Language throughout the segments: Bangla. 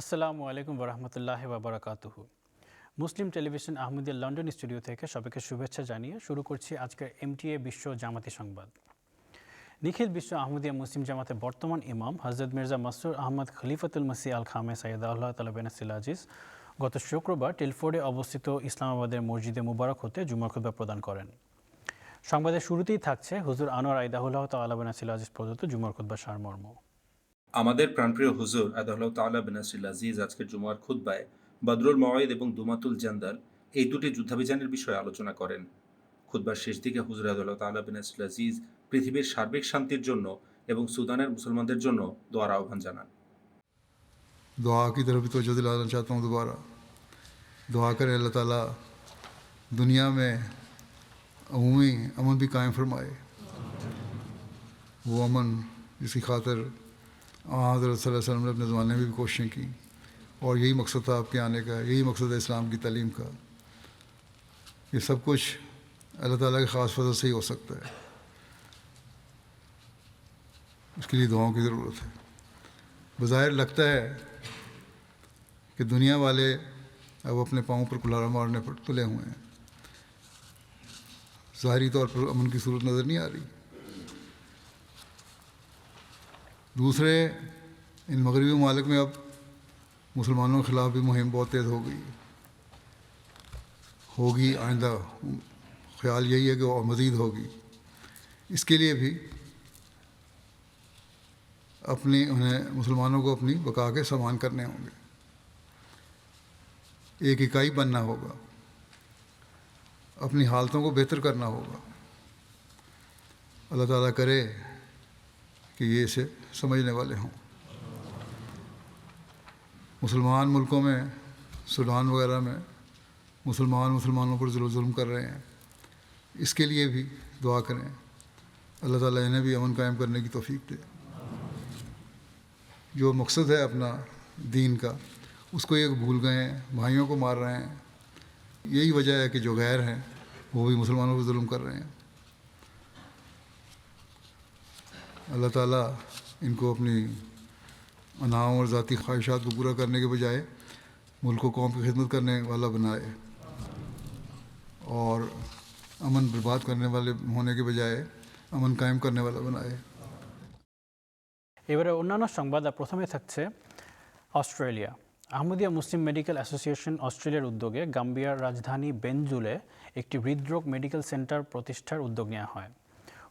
আসসালামু আলাইকুম বরহমতুল্লাহ বাবরাকাতুহু Muslim television Ahmadiyya London studio থেকে সবাইকে শুভেচ্ছা জানিয়ে শুরু করছি আজকের এমটিএ বিশ্ব জামাতি সংবাদ। নিখিল বিশ্ব আহমদিয়া মুসলিম জামাতের বর্তমান ইমাম হজরত মির্জা মাসুর আহমদ খলিফাতুল মসি আল খামে সৈয়দ আল্লাহ তালা বেনাসিল আজিজ গত শুক্রবার টেলফোর্ডে অবস্থিত ইসলামাবাদের মসজিদে মুবারক হতে জুমার খুতবা প্রদান করেন। সংবাদের শুরুতেই থাকছে হুজুর আনোয়ার আইদাহুল্লাহ তাল্লাহ বেনাসিল আজিজ প্রদত্ত জুমার খুতবা সারমর্ম। আমাদের প্রাণপ্রিয় হুজুর আদাল্লাহ তাআলা বিনাসিল আজিজ আজকের জুমার খুদ্বায় বদরুল মওয়াইদ এবং দুমাতুল জান্দাল এই দুটি যুদ্ধাভিযানের বিষয়ে আলোচনা করেন খুদ্বার শেষ দিকে হুজুর আদাল্লাহ তাআলা বিনাসিল আজিজ পৃথিবীর সার্বিক শান্তির জন্য এবং সুদানের মুসলমানদের জন্য দোয়ার আহ্বান জানান दुआ की तरफ भी तवज्जो दिलाना चाहता हूँ दोबारा दुआ करें अल्लाह ताला दुनिया में अमूमी अमन भी कायम फरमाए वो अमन जिसकी खातर ہاں، حضرت صلی اللہ علیہ وسلم نے اپنے زمانے میں بھی کوششیں کی اور یہی مقصد تھا آپ کے آنے کا، یہی مقصد ہے اسلام کی تعلیم کا۔ یہ سب کچھ اللہ تعالیٰ کے خاص فضل سے ہی ہو سکتا ہے۔ اس کے لیے دعاؤں کی ضرورت ہے۔ بظاہر لگتا ہے کہ دنیا والے اب اپنے پاؤں پر کلارا مارنے پر تلے ہوئے ہیں۔ ظاہری طور پر امن کی صورت نظر نہیں آ رہی۔ دوسرے، ان مغربی ممالک میں اب مسلمانوں کے خلاف بھی مہم بہت تیز ہو گئی ہوگی آئندہ، خیال یہی ہے کہ اور مزید ہوگی۔ اس کے لیے بھی اپنی، انہیں مسلمانوں کو اپنی بقا کے سامان کرنے ہوں گے۔ ایک اکائی بننا ہوگا۔ اپنی حالتوں کو بہتر کرنا ہوگا۔ اللہ تعالیٰ کرے کہ یہ اسے سمجھنے والے ہوں۔ مسلمان ملکوں میں سودان وغیرہ میں مسلمان مسلمانوں پر ظلم ظلم کر رہے ہیں۔ اس کے لیے بھی دعا کریں۔ اللہ تعالیٰ انہیں بھی امن قائم کرنے کی توفیق دے۔ جو مقصد ہے اپنا دین کا، اس کو یہ بھول گئے ہیں بھائیوں کو مار رہے ہیں۔ یہی وجہ ہے کہ جو غیر ہیں، وہ بھی مسلمانوں پر ظلم کر رہے ہیں۔ اللہ تعالیٰ ان کو اپنی اناؤں اور ذاتی خواہشات کو پورا کرنے کے بجائے ملک و قوم کی خدمت کرنے والا بنائے اور امن برباد کرنے والے ہونے کے بجائے امن قائم کرنے والا بنائے۔ এবারে অন্যান্য সংবাদ প্রথমে থাকছে Australia. Ahmadiyya Muslim medical association অস্ট্রেলিয়ার উদ্যোগে গাম্বিয়ার রাজধানী বেঞ্জুলে একটি হৃদরোগ মেডিকেল সেন্টার প্রতিষ্ঠার উদ্যোগ নেওয়া হয়।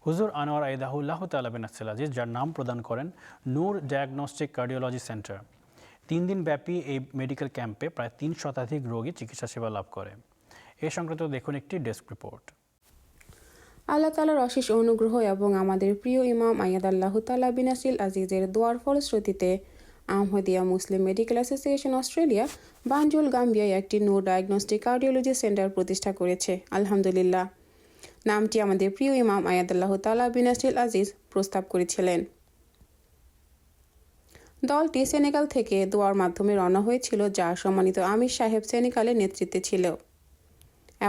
হুজুর আনোয়ার আইদাহুল্লাহ তালাবিন আজিজ, যার নাম প্রদান করেন নূর ডায়াগনস্টিক কার্ডিওলজি সেন্টার তিন দিন ব্যাপী এই মেডিকেল ক্যাম্পে প্রায় তিন শতাধিক রোগী চিকিৎসা সেবা লাভ করে। এ সংক্রান্ত দেখুন একটি ডেস্ক রিপোর্ট। আল্লাহ তালার অশেষ অনুগ্রহ এবং আমাদের প্রিয় ইমাম আয়াদ আল্লাহ তালা বিনাসিল আজিজের দোয়ার ফলশ্রুতিতে Ahmadiyya Muslim medical association Australia Banjul গাম্বিয়ায় একটি নো ডায়াগনস্টিক কার্ডিওলজি সেন্টার প্রতিষ্ঠা করেছে। আলহামদুলিল্লাহ। নামটি আমাদের প্রিয় ইমাম আয়াদ আল্লাহ তালা বিনাসিল আজিজ প্রস্তাব করেছিলেন। দলটি সেনেগাল থেকে দোয়ার মাধ্যমে রওনা হয়েছিল, যা সম্মানিত আমির সাহেব সেনেগালের নেতৃত্বে ছিল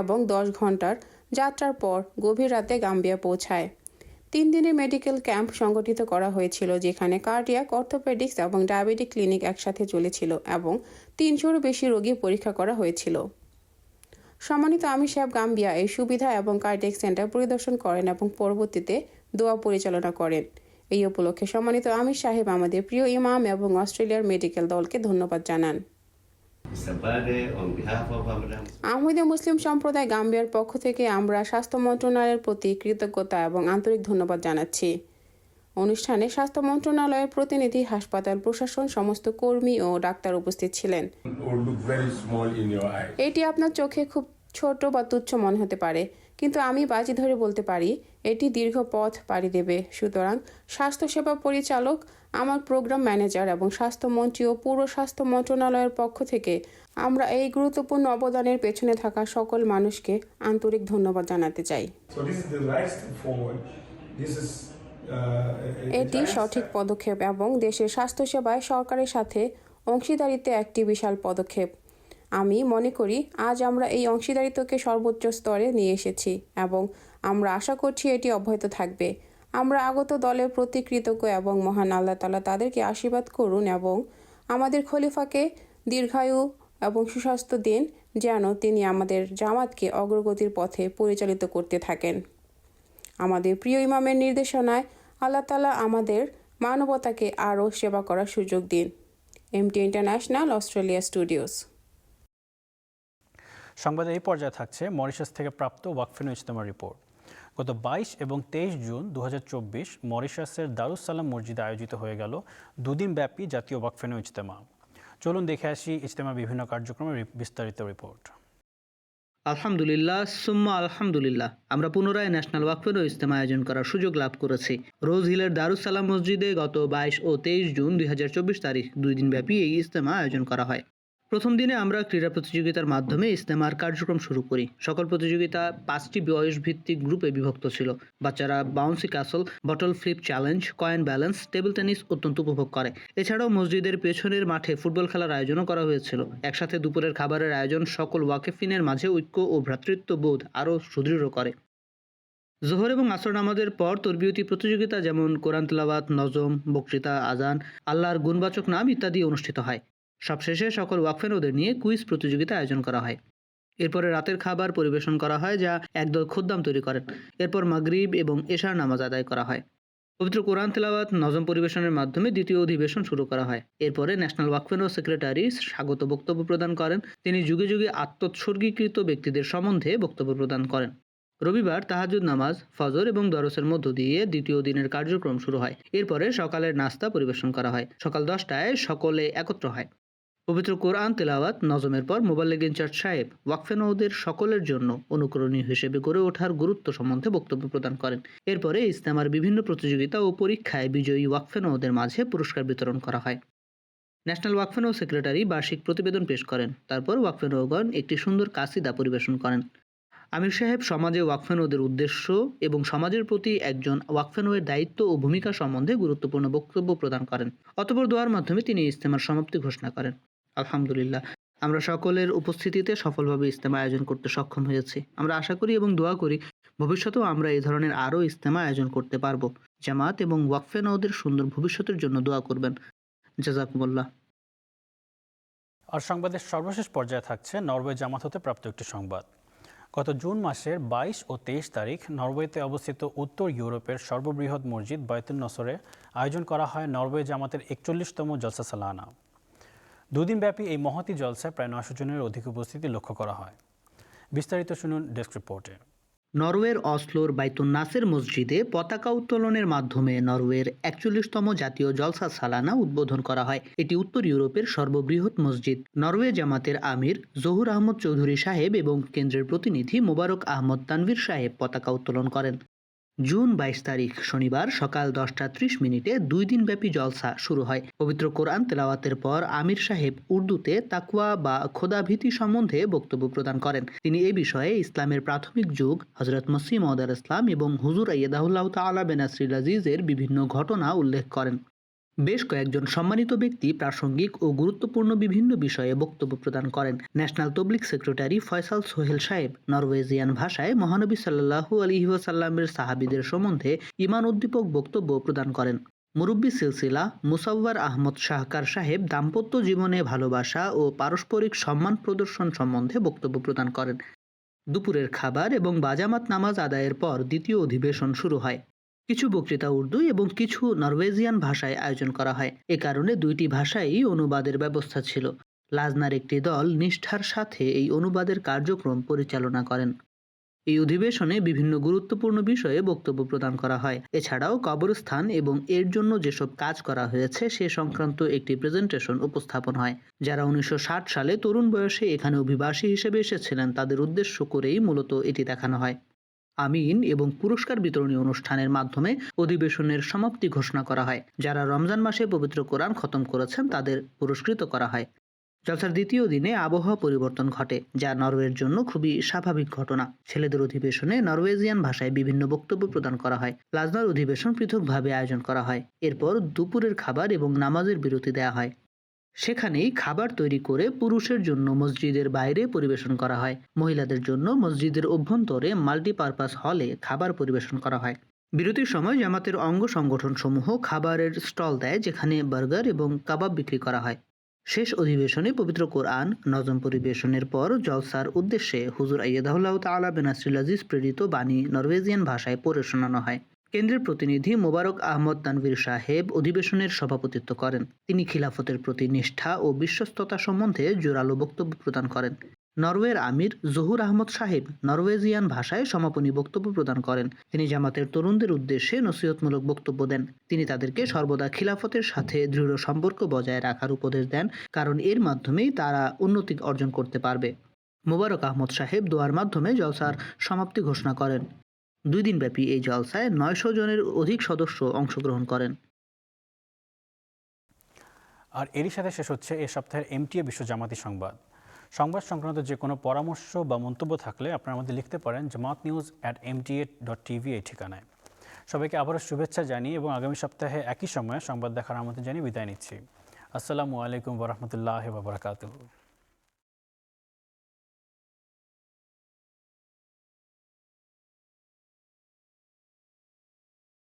এবং দশ ঘণ্টার যাত্রার পর গভীর রাতে গাম্বিয়া পৌঁছায়। তিন দিনের মেডিকেল ক্যাম্প সংগঠিত করা হয়েছিল, যেখানে কার্ডিয়াক, অর্থোপেডিক্স এবং ডায়াবেটিক ক্লিনিক একসাথে চলেছিল এবং তিনশোরও বেশি রোগী পরীক্ষা করা হয়েছিল। সম্মানিত আমির সাহেব গাম্বিয়া, এই সুবিধা এবং কার্ডিয়াক সেন্টার পরিদর্শন করেন এবং পরবর্তীতে দোয়া পরিচালনা করেন। এই উপলক্ষে সম্মানিত আমির সাহেব আমাদের প্রিয় ইমাম এবং অস্ট্রেলিয়ার মেডিকেল দলকে ধন্যবাদ জানান। আহমদীয় মুসলিম সম্প্রদায় গাম্বিয়ার পক্ষ থেকে আমরা স্বাস্থ্য মন্ত্রণালয়ের প্রতি কৃতজ্ঞতা এবং আন্তরিক ধন্যবাদ জানাচ্ছি। অনুষ্ঠানে স্বাস্থ্য মন্ত্রণালয়ের প্রতিনিধি হাসপাতাল প্রশাসন সমস্ত কর্মী ও ডাক্তার উপস্থিত ছিলেন. এটি আপনার চোখে খুব ছোট বা তুচ্ছ মনে হতে পারে কিন্তু আমি বাজি ধরে বলতে পারি এটি দীর্ঘ পথ পাড়ি দেবে। সুতরাং স্বাস্থ্যসেবা পরিচালক আমার প্রোগ্রাম ম্যানেজার এবং স্বাস্থ্যমন্ত্রী ও পুরো স্বাস্থ্য মন্ত্রণালয়ের পক্ষ থেকে আমরা এই গুরুত্বপূর্ণ অবদানের পেছনে থাকা সকল মানুষকে আন্তরিক ধন্যবাদ জানাতে চাই। এটি সঠিক পদক্ষেপ এবং দেশের স্বাস্থ্যসেবায় সরকারের সাথে অংশীদারিত্বে একটি বিশাল পদক্ষেপ। আমি মনে করি আজ আমরা এই অংশীদারিত্বকে সর্বোচ্চ স্তরে নিয়ে এসেছি এবং আমরা আশা করছি এটি অব্যাহত থাকবে। আমরা আগত দলের প্রতি কৃতজ্ঞ এবং মহান আল্লাহ তালা তাদেরকে আশীর্বাদ করুন এবং আমাদের খলিফাকে দীর্ঘায়ু এবং সুস্বাস্থ্য দিন যেন তিনি আমাদের জামাতকে অগ্রগতির পথে পরিচালিত করতে থাকেন। আমাদের প্রিয় ইমামের নির্দেশনায় আল্লাহ তালা আমাদের মানবতাকে আরও সেবা করার সুযোগ দিন। এমটি ইন্টারন্যাশনাল অস্ট্রেলিয়া স্টুডিওস সংবাদে এই পর্যায়ে থাকছে মরিশাস থেকে প্রাপ্ত ওয়াকফিন ইজতেমা রিপোর্ট। গত বাইশ এবং তেইশ জুন দু হাজার চব্বিশ মরিশাসের দারুসালাম মসজিদে আয়োজিত হয়ে গেল দুদিন ব্যাপী জাতীয় ওয়াকফেনু ইজতেমা। চলুন দেখে আসি ইজতেমা বিভিন্ন কার্যক্রমের বিস্তারিত রিপোর্ট। আলহামদুলিল্লাহ, সুম্মা আলহামদুলিল্লাহ। আমরা পুনরায় ন্যাশনাল ওয়াকফের ইজতেমা আয়োজন করার সুযোগ লাভ করেছি। রোজ হিলের দারুসালাম মসজিদে গত বাইশ ও তেইশ জুন দুই হাজার চব্বিশ তারিখ দুই দিনব্যাপী এই ইজতেমা আয়োজন করা হয়। প্রথম দিনে আমরা ক্রীড়া প্রতিযোগিতার মাধ্যমে ইস্তেমার কার্যক্রম শুরু করি। সকল প্রতিযোগিতা পাঁচটি বয়স ভিত্তিক গ্রুপে বিভক্ত ছিল। বাচ্চারা bouncy castle bottle flip challenge coin balance table tennis অত্যন্ত উপভোগ করে। এছাড়াও মসজিদের পেছনের মাঠে ফুটবল খেলার আয়োজনও করা হয়েছিল। একসাথে দুপুরের খাবারের আয়োজন সকল ওয়াকেফিনের মাঝে ঐক্য ও ভ্রাতৃত্ববোধ আরও সুদৃঢ় করে। জোহর এবং আসর নামাজের পর তরবিয়তি প্রতিযোগিতা যেমন কোরআন তেলাওয়াত, নজম, বক্তৃতা আজান আল্লাহর গুণবাচক নাম ইত্যাদি অনুষ্ঠিত হয়। সবশেষে সকল ওয়াকফেনদের নিয়ে কুইজ প্রতিযোগিতা আয়োজন করা হয়। এরপরে রাতের খাবার পরিবেশন করা হয় যা একদল খোদ্দাম তৈরি করেন। এরপর মাগরিব এবং এশার নামাজ আদায় করা হয়। পবিত্র কোরআন তেলাওয়াত, নজম পরিবেশনের মাধ্যমে দ্বিতীয় অধিবেশন শুরু করা হয়। এরপরে ন্যাশনাল ওয়াকফেনো সেক্রেটারি স্বাগত বক্তব্য প্রদান করেন। তিনি যুগে যুগে আত্মোৎসর্গীকৃত ব্যক্তিদের সম্বন্ধে বক্তব্য প্রদান করেন। রবিবার তাহাজুদ নামাজ, ফজর এবং দরসের মধ্য দিয়ে দ্বিতীয় দিনের কার্যক্রম শুরু হয়। এরপরে সকালের নাস্তা পরিবেশন করা হয়। সকাল দশটায় সকলে একত্র হয়। পবিত্র কোরআন তেলাওয়াত নজমের পর মোবাল্লেগ ইনচার্জ সাহেব ওয়াকফেনৌদের সকলের জন্য অনুকরণীয় হিসেবে গড়ে ওঠার গুরুত্ব সম্বন্ধে বক্তব্য প্রদান করেন। এরপরে ইসলামার বিভিন্ন প্রতিযোগিতা ও পরীক্ষায় বিজয়ী ওয়াকফেনৌদের মাঝে পুরস্কার বিতরণ করা হয়। ন্যাশনাল ওয়াকফেনৌ সেক্রেটারি বার্ষিক প্রতিবেদন পেশ করেন। তারপর ওয়াকফেনৌগণ একটি সুন্দর কাসিদা পরিবেশন করেন। আমির সাহেব সমাজে ওয়াকফেনৌদের উদ্দেশ্য এবং সমাজের প্রতি একজন ওয়াকফেনৌয়ের দায়িত্ব ও ভূমিকা সম্বন্ধে গুরুত্বপূর্ণ বক্তব্য প্রদান করেন। অতপর দোয়ার মাধ্যমে তিনি ইস্তেমার সমাপ্তি ঘোষণা করেন। আলহামদুলিল্লাহ। আমরা সকলের উপস্থিতিতে সফলভাবে ইস্তেমা আয়োজন করতে সক্ষম হয়েছি। আমরা আশা করি এবং দোয়া করি ভবিষ্যতেও আমরা এই ধরনের আরও ইস্তেমা আয়োজন করতে পারব। জামাত এবং ওয়াকফেনৌদের সুন্দর ভবিষ্যতের জন্য দোয়া করবেন। জাজাকুমুল্লাহ। আর সংবাদের সর্বশেষ পর্যায়ে থাকছে নরওয়ে জামাত হতে প্রাপ্ত একটি সংবাদ। গত জুন মাসের বাইশ ও তেইশ তারিখ নরওয়েতে অবস্থিত উত্তর ইউরোপের সর্ববৃহৎ মসজিদ বয়তুল নসরে আয়োজন করা হয় নরওয়ে জামাতের একচল্লিশতম জলসা সালানা দুদিনব্যাপী এই মহতি জলসায় প্রায় নয়শো জনের অধিক উপস্থিতি লক্ষ্য করা হয়। বিস্তারিত শুনুন ডেস্ক রিপোর্টে। নরওয়ের অসলোর বাইতুন নাসের মসজিদে পতাকা উত্তোলনের মাধ্যমে নরওয়ের একচল্লিশতম জাতীয় জলসা সালানা উদ্বোধন করা হয়। এটি উত্তর ইউরোপের সর্ববৃহৎ মসজিদ। নরওয়ে জামাতের আমির জহুর আহমদ চৌধুরী সাহেব এবং কেন্দ্রের প্রতিনিধি মোবারক আহমদ তানভীর সাহেব পতাকা উত্তোলন করেন। জুন বাইশ তারিখ শনিবার সকাল দশটা ত্রিশ মিনিটে দুই দিনব্যাপী জলসা শুরু হয়। পবিত্র কোরআন তেলাওয়াতের পর আমির সাহেব উর্দুতে তাকুয়া বা খোদাভীতি সম্বন্ধে বক্তব্য প্রদান করেন। তিনি এ বিষয়ে ইসলামের প্রাথমিক যুগ হজরত মসিম ইসলাম এবং হুজুর আইয়াদাহুল্লাহ তালা বেনাসরিল আজিজের বিভিন্ন ঘটনা উল্লেখ করেন। বেশ কয়েকজন সম্মানিত ব্যক্তি প্রাসঙ্গিক ও গুরুত্বপূর্ণ বিভিন্ন বিষয়ে বক্তব্য প্রদান করেন। ন্যাশনাল তবলিক সেক্রেটারি ফয়সাল সোহেল সাহেব নরওয়েজিয়ান ভাষায় মহানবী সাল্লাহু আলহি ওয়াসাল্লামের সাহাবিদের সম্বন্ধে ইমান উদ্দীপক বক্তব্য প্রদান করেন। মুরব্বী সিলসিলা মুসাব্বার আহমদ শাহকার সাহেব দাম্পত্য জীবনে ভালোবাসা ও পারস্পরিক সম্মান প্রদর্শন সম্বন্ধে বক্তব্য প্রদান করেন। দুপুরের খাবার এবং বাজামাত নামাজ আদায়ের পর দ্বিতীয় অধিবেশন শুরু হয়। কিছু বক্তৃতা উর্দু এবং কিছু নরওয়েজিয়ান ভাষায় আয়োজন করা হয়। এ কারণে দুইটি ভাষায়ই অনুবাদের ব্যবস্থা ছিল। লাজনার একটি দল নিষ্ঠার সাথে এই অনুবাদের কার্যক্রম পরিচালনা করেন। এই অধিবেশনে বিভিন্ন গুরুত্বপূর্ণ বিষয়ে বক্তব্য প্রদান করা হয়। এছাড়াও কবরস্থান এবং এর জন্য যেসব কাজ করা হয়েছে সে সংক্রান্ত একটি প্রেজেন্টেশন উপস্থাপন হয়। যারা উনিশশো ষাট সালে তরুণ বয়সে এখানে অভিবাসী হিসেবে এসেছিলেন, তাদের উদ্দেশ্য করেই মূলত এটি দেখানো হয়। আমিন এবং পুরস্কার বিতরণী অনুষ্ঠানের মাধ্যমে অধিবেশনের সমাপ্তি ঘোষণা করা হয়, যারা রমজান মাসে পবিত্র কোরআন খতম করেছেন তাদের পুরস্কৃত করা হয়। জলসার দ্বিতীয় দিনে আবহাওয়া পরিবর্তন ঘটে, যা নরওয়ের জন্য খুবই স্বাভাবিক ঘটনা। ছেলেদের অধিবেশনে নরওয়েজিয়ান ভাষায় বিভিন্ন বক্তব্য প্রদান করা হয়, লাজনার অধিবেশন পৃথকভাবে আয়োজন করা হয়। এরপর দুপুরের খাবার এবং নামাজের বিরতি দেওয়া হয়। সেখানেই খাবার তৈরি করে পুরুষের জন্য মসজিদের বাইরে পরিবেশন করা হয়। মহিলাদের জন্য মসজিদের অভ্যন্তরে মাল্টিপারপাস হলে খাবার পরিবেশন করা হয়। বিরতির সময় জামাতের অঙ্গ সংগঠন সমূহ খাবারের স্টল দেয়, যেখানে বার্গার এবং কাবাব বিক্রি করা হয়। শেষ অধিবেশনে পবিত্র কোরআন, নজম পরিবেশনের পর জলসার উদ্দেশ্যে হুজুর আইয়াদাহুল্লাহ তালা বেনাসিল আজিজ প্রেরিত বাণী নরওয়েজিয়ান ভাষায় পড়ে শোনানো হয়। কেন্দ্রের প্রতিনিধি মোবারক আহমদ তানভীর সাহেব অধিবেশনের সভাপতিত্ব করেন। তিনি খিলাফতের প্রতি নিষ্ঠা ও বিশ্বস্ততা সম্বন্ধে জোরালো বক্তব্য প্রদান করেন। নরওয়ের আমির জহুর আহমদ সাহেব নরওয়েজিয়ান ভাষায় সমাপনী বক্তব্য প্রদান করেন। তিনি জামাতের তরুণদের উদ্দেশ্যে নসিহতমূলক বক্তব্য দেন। তিনি তাদেরকে সর্বদা খিলাফতের সাথে দৃঢ় সম্পর্ক বজায় রাখার উপদেশ দেন, কারণ এর মাধ্যমেই তারা উন্নতি অর্জন করতে পারবে। মোবারক আহমদ সাহেব দোয়ার মাধ্যমে জলসার সমাপ্তি ঘোষণা করেন। দুই দিনব্যাপী এই জলসায় নয়শো জনের অধিক সদস্য অংশগ্রহণ করেন। আর এরই সাথে শেষ হচ্ছে এ সপ্তাহের এমটিএ বিশ্ব জামাতি সংবাদ। সংবাদ সংক্রান্ত যে কোনো পরামর্শ বা মন্তব্য থাকলে আপনারা আমাদের লিখতে পারেন Jamaat news at MTA dot TV এই ঠিকানায়। সবাইকে আবারও শুভেচ্ছা জানিয়ে এবং আগামী সপ্তাহে একই সময়ে সংবাদ দেখার আমন্ত্রণ জানিয়ে বিদায় নিচ্ছি। আসসালামু আলাইকুম ওরহমতুল্লাহ বাবরাকাতুহ